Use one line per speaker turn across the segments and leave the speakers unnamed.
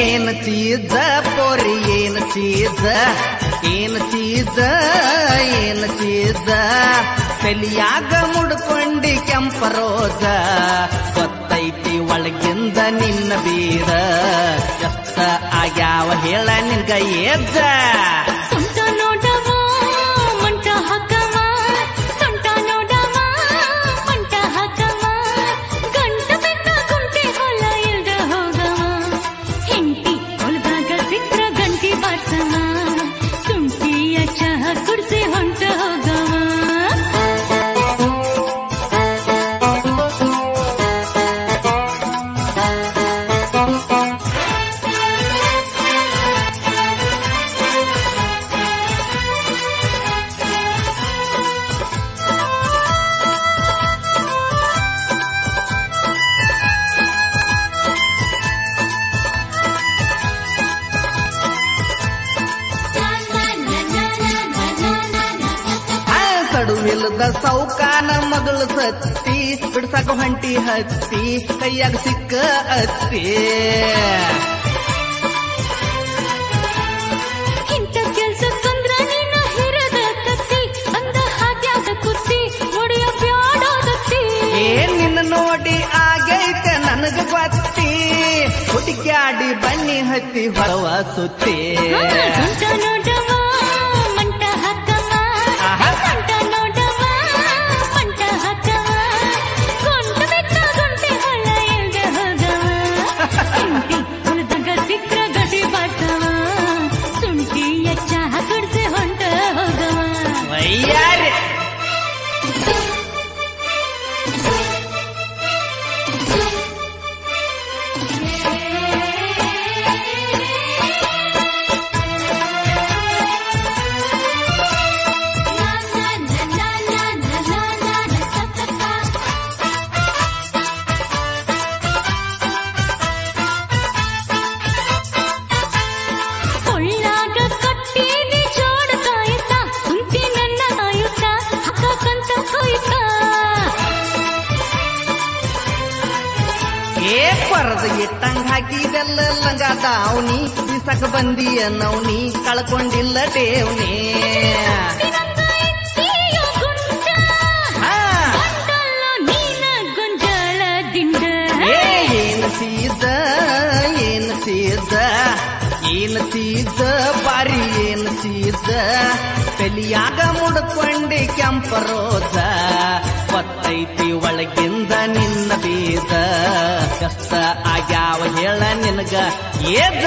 ಏನ್ ಚೀಜ ಪೋರಿ ಏನು ಚೀಜ ಏನು ಚೀಜ ಏನು ಚೀಜ ತಲಿಯಾಗ ಮುಡ್ಕೊಂಡಿ ಕೆಂಪ ರೋಜ ಗೊತ್ತೈತಿ ಒಳಗಿಂದ ನಿನ್ನ ಬೀರ. ಎಷ್ಟ ಆಗ್ಯಾವ ಹೇಳ ನಿನ್ಗ ಏಜ
ಕುಡ್ಸಿ ಹೊಂಟ ಹೋಗವ
ಸತ್ತಿ ಬಿಡ್ಸಾಕ ಹೊಂಟಿ ಹತ್ತಿ ಕೈಯಾಗ ಸಿಕ್ಕ ಅತ್ತಿ ನೋಡಿ ಆಗೈತೆ ನನಗ ಗೊತ್ತಿ ಹುಡುಕ್ಯಾಡಿ ಬನ್ನಿ ಹತ್ತಿ ಹೊರವ ಸುತ್ತಿ. ಪರದ ಇಟ್ಟಂಗ್ ಹಾಕಿದೆಲ್ಲ ಲಂಗ ದಾವಣಿ ಬಿಸಕ ಬಂದಿಯ ನವ್ನಿ ಕಳ್ಕೊಂಡಿಲ್ಲ ದೇವ್ನಿ.
ನಿನಂದ ಎತ್ತಿಯ ಗುಂಡ
ಆ,
ಬಂದಲ್ಲ ನೀನ ಗೊಂಜಾಳ ದಿಂಡ
ಏ ಏನ್ ಸೀದ ಏನ್ ಸೀದ. ಏನ್ ಸೀದ ಬಾರಿ ಏನ್ ಸೀದ. ತಲಿಯಾಗ ಮುಡ್ಕೊಂಡಿ ಕೆಂಪ ರೋಜ ಗೊತ್ತೈತಿ ಒಳಗಿಂದ ನಿನ್ನ ಬೀದ ಕಷ್ಟ ಆಗ್ಯಾವ ಹೇಳ ನಿನಗ. ಏದ?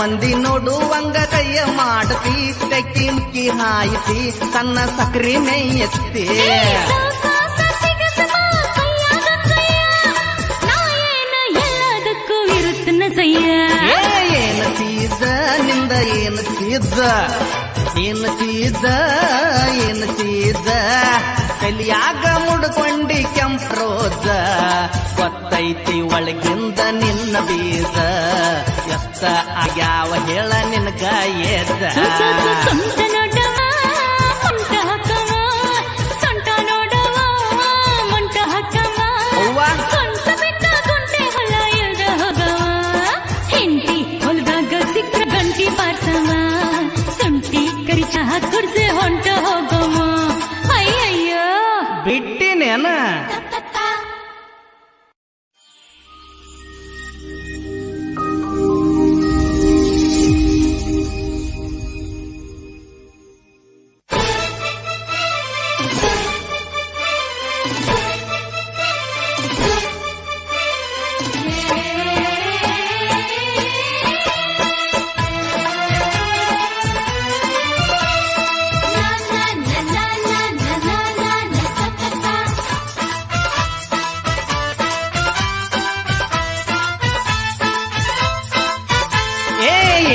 ಮಂದಿ ನೋಡುವಂಗ ಕೈಯ ಮಾಡತಿ ತೆಕ್ಕಿಂಕಿ ಹಾಯಿಸಿ, ತನ್ನ ಸಕ್ರಿ ಮೇಯತ್ತಿ ಏನ ಚೀದ ನಿಂದ ಏನ ಚೀದ ಏನ ಚೀದ ಏನ ಚೀದ ತಲಿಯಾಗ ಮುಡ್ಕೊಂಡಿ ಕೆಂಪ ರೋಜ ಗೊತ್ತೈತಿ ಒಳಗಿಂದ ನಿನ್ನ ಬೀಜ. ಎಷ್ಟ ಆಗ್ಯಾವ ಹೇಳ ನಿನಗ
ಎದ್ದ ಹೊಂಟ ನೋಡವ ಅಯ್ಯಯ್ಯೋ.
ಹಾಕವ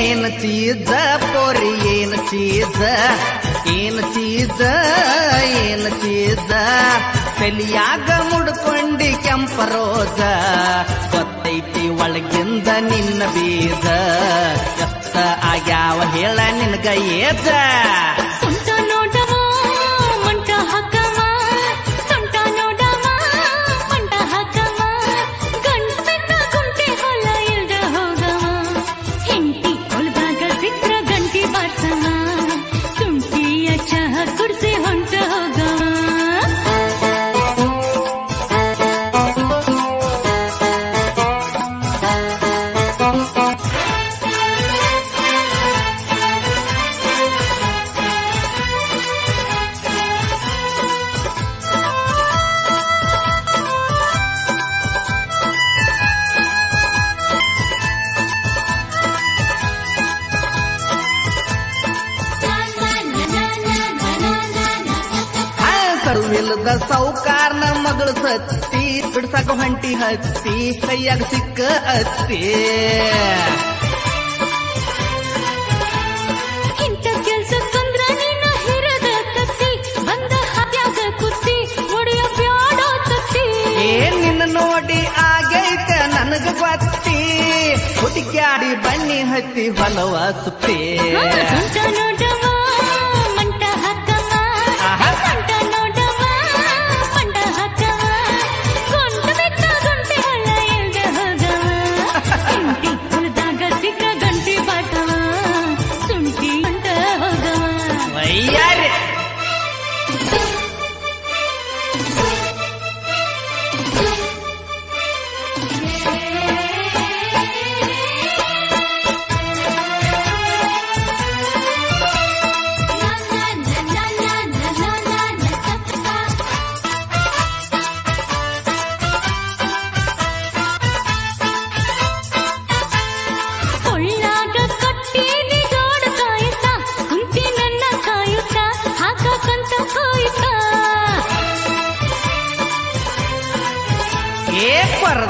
ಏನ ಚೀಜ ಪೋರಿ ಏನ ಚೀಜ ಏನ ಚೀಜ ಏನ್ ಚೀಜ ತಲಿಯಾಗ ಮುಡ್ಕೊಂಡಿ ಕೆಂಪರೋಜ ಗೊತ್ತೈತಿ ಒಳಗಿಂದ ನಿನ್ನ ಬೀಜ. ಎಷ್ಟ ಆಗ್ಯಾವ ಹೇಳ ನಿನ್ಗ ಏಜ.
प्रार्थना ಸೌಕಾರ
ಸೌಕಾರ್ನ ಮಗಳು ಸತ್ತಿ ಬಿಡ್ಸಾಕ ಹೊಂಟಿ ಹತ್ತಿ ಕೈಯಾಗ ಸಿಕ್ಕ ಏ ನಿನ್ನ ನೋಡಿ ಆಗೈತ ನನಗ ಗೊತ್ತಿ ಹುಡುಕ್ಯಾಡಿ ಬನ್ನಿ ಹತ್ತಿ ಹೊಲವ ಸುತ್ತಿ.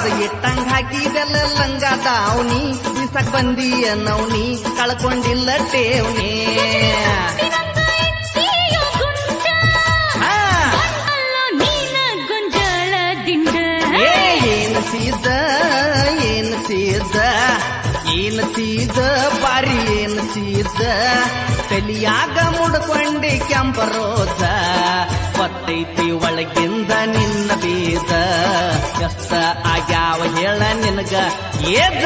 ಪರದ ಇಟ್ಟಂಗ್ ಹಾಕಿದೆಲ್ಲ ಲಂಗ ದಾವಣಿ ಬಿಸಕ್ ಬಂದಿಯ ನವ್ನಿ ಕಳ್ಕೊಂಡಿಲ್ಲ ಟೇವ್ನಿ
ನಿನಂಗ ಎತ್ತಿಯೋ ಗುಂಡ
ಹಾ.
ಅಲ್ಲೋ ನೀನ ಗೊಂಜಾಳ ದಿಂಡ
ಏ ಏನು ಸೀದ ಏನು ಸೀದ ಏನು ಸೀದ ಬಾರಿ ಏನು ಸೀದ. ತಲಿಯಾಗ ಮುಡ್ಕೊಂಡಿ ಕೆಂಪರೋದ ಗೊತ್ತೈತಿ ಒಳಗಿಂದ ನಿನ್ನ ಬೀದ. ಎಷ್ಟ ಆಗ್ಯಾವ ಹೇಳ ನಿನಗ ಏದ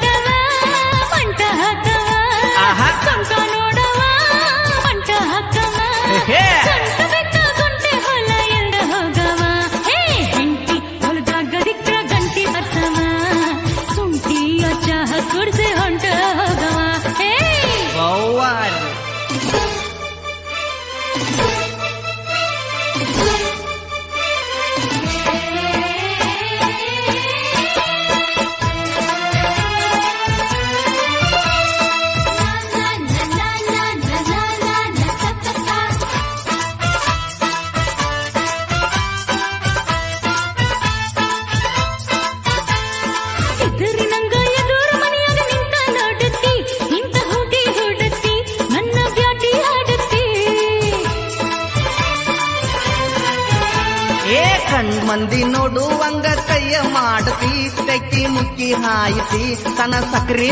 ಹಾಯಿಸಿ ತನ ಸಕ್ರಿ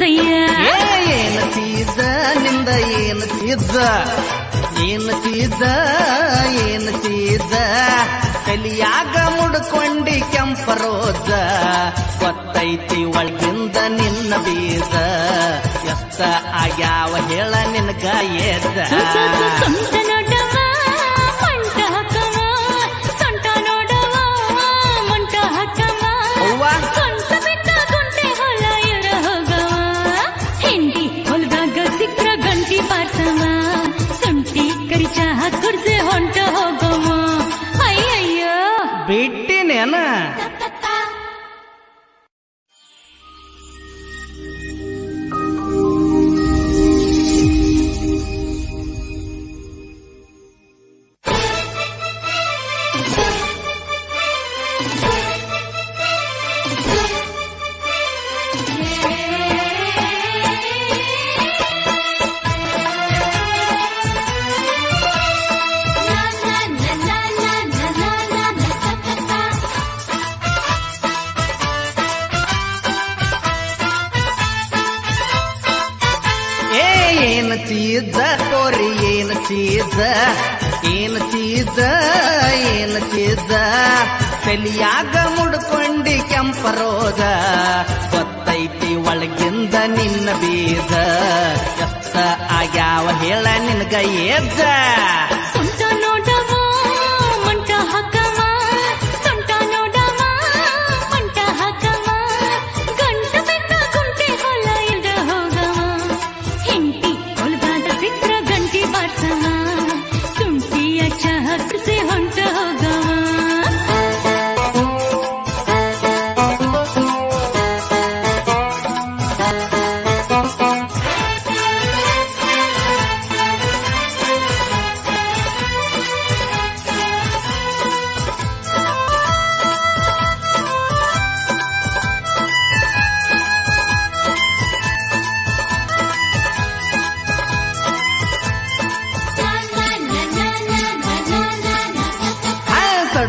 ಸಯ್ಯ
ಏನ ಚೀಜ ನಿಂದ, ಏನ ಚೀಜ ಏನ ಚೀಜ ಏನ ಚೀಜ ಕಲಿಯಾಗ ಮುಡ್ಕೊಂಡಿ ಕೆಂಪ ರೋಜ. ಗೊತ್ತೈತಿ ಒಳಗಿಂದ ನಿನ್ನ ಬೀಸ ಎಷ್ಟ ಆಗ್ಯಾವ ಹೇಳ ನಿನಗ ಏಜ. ಬಿಟ್ಟಿನೇನ? ಏನು ಚೀಜ ಕೋರಿ, ಏನು ಚೀಜ ಏನು ಚೀಜ ಏನು ಚೀಜ ತಲಿಯಾಗ ಮುಡ್ಕೊಂಡಿ ಕೆಂಪರೋಗ ಗೊತ್ತೈತಿ ಒಳಗಿಂದ ನಿನ್ನ ಬೀಜ. ಎಷ್ಟ ಆಗ್ಯಾವ ಹೇಳ ನಿನ್ಗ ಏಜ.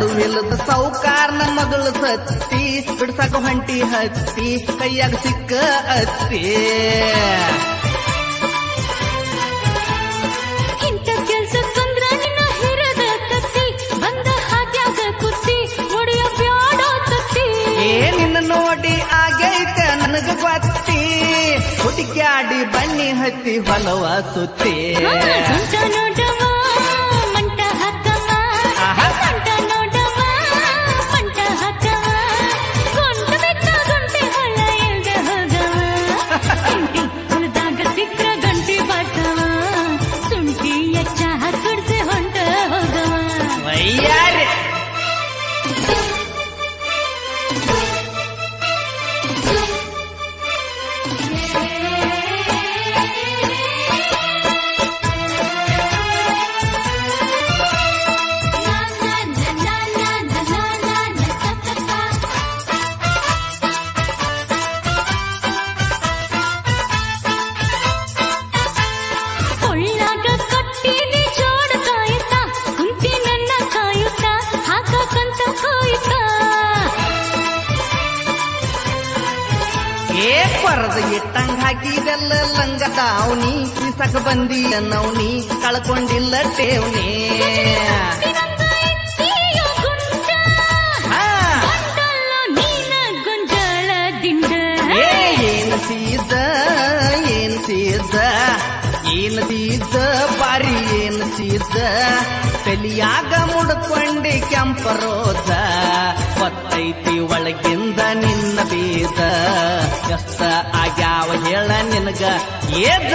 ನಡುವಿಲ್ಲದ ಸೌಕಾರ್ನ ಮಗಳು ಸತ್ತಿ. ಬಿಡ್ಸಾಕ ಹೊಂಟಿ ಹತ್ತಿ ಕೈಯಾಗ ಸಿಕ್ಕ ಅತ್ತಿ. ನೋಡಿ ಆಗೈತ ನನಗ ಗೊತ್ತಿ ಹುಡುಕಾಡಿ ಬನ್ನಿ ಹತ್ತಿ ಹೊಲವ ಸುತ್ತಿ. ಪರದ ಎಟ್ಟಂಗ್ ಹಾಕಿದೆಲ್ಲ ಲಂಗದ ಅವನಿ
ಕಿಸಕ ಬಂದಿ ನವನಿ ಕಳ್ಕೊಂಡಿಲ್ಲ ಟೇವನಿ ಏನ್ ಸೀಸ ಏನ್ ಸೀಸ ಏನ್ ಸೀದ ಪಾರಿ ಏನ್ ಸೀದ. ತಲಿಯಾಗ ಮುಡ್ಕೊಂಡೆ ಕೆಂಪರೋದ ಗೊತ್ತೈತಿ ಒಳಗಿಂದ ನಿನ್ನ ಬೀದ. ಎಷ್ಟ ಆಗ್ಯಾವ ಹೇಳ ನಿನಗ. ಏದ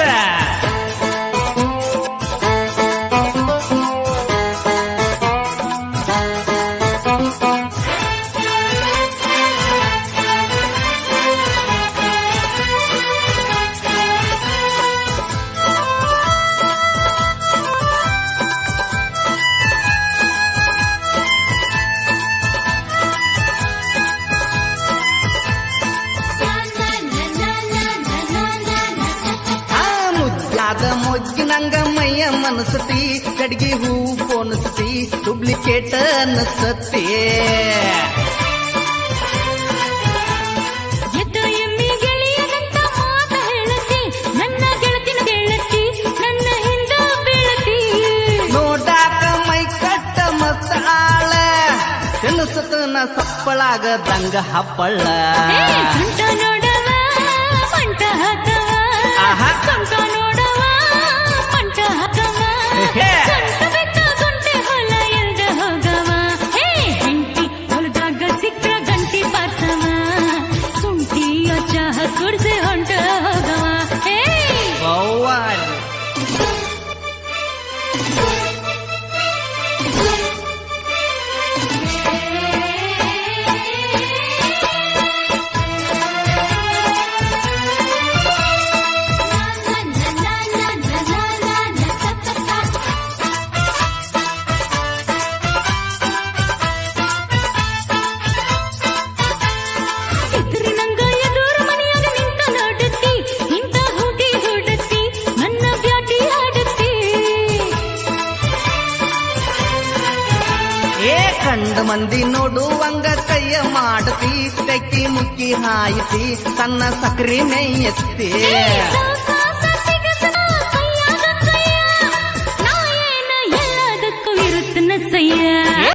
ಮನಸತಿ ಕಡ್ಗಿ ಹೂ ಡುಪ್ಲಿಕೇಟ್ ಡೂಪ್ಲಿಕೇಟ್ ಸಪ್ಪಳಾಗ ದಂಗ ಎಮ್ಮಿ ಗೆಳೆಯನಂತ ಹಾಯಿಸಿ ತನ್ನ ಸಕ್ರಿ
ಸಾವ್ಕಾಶ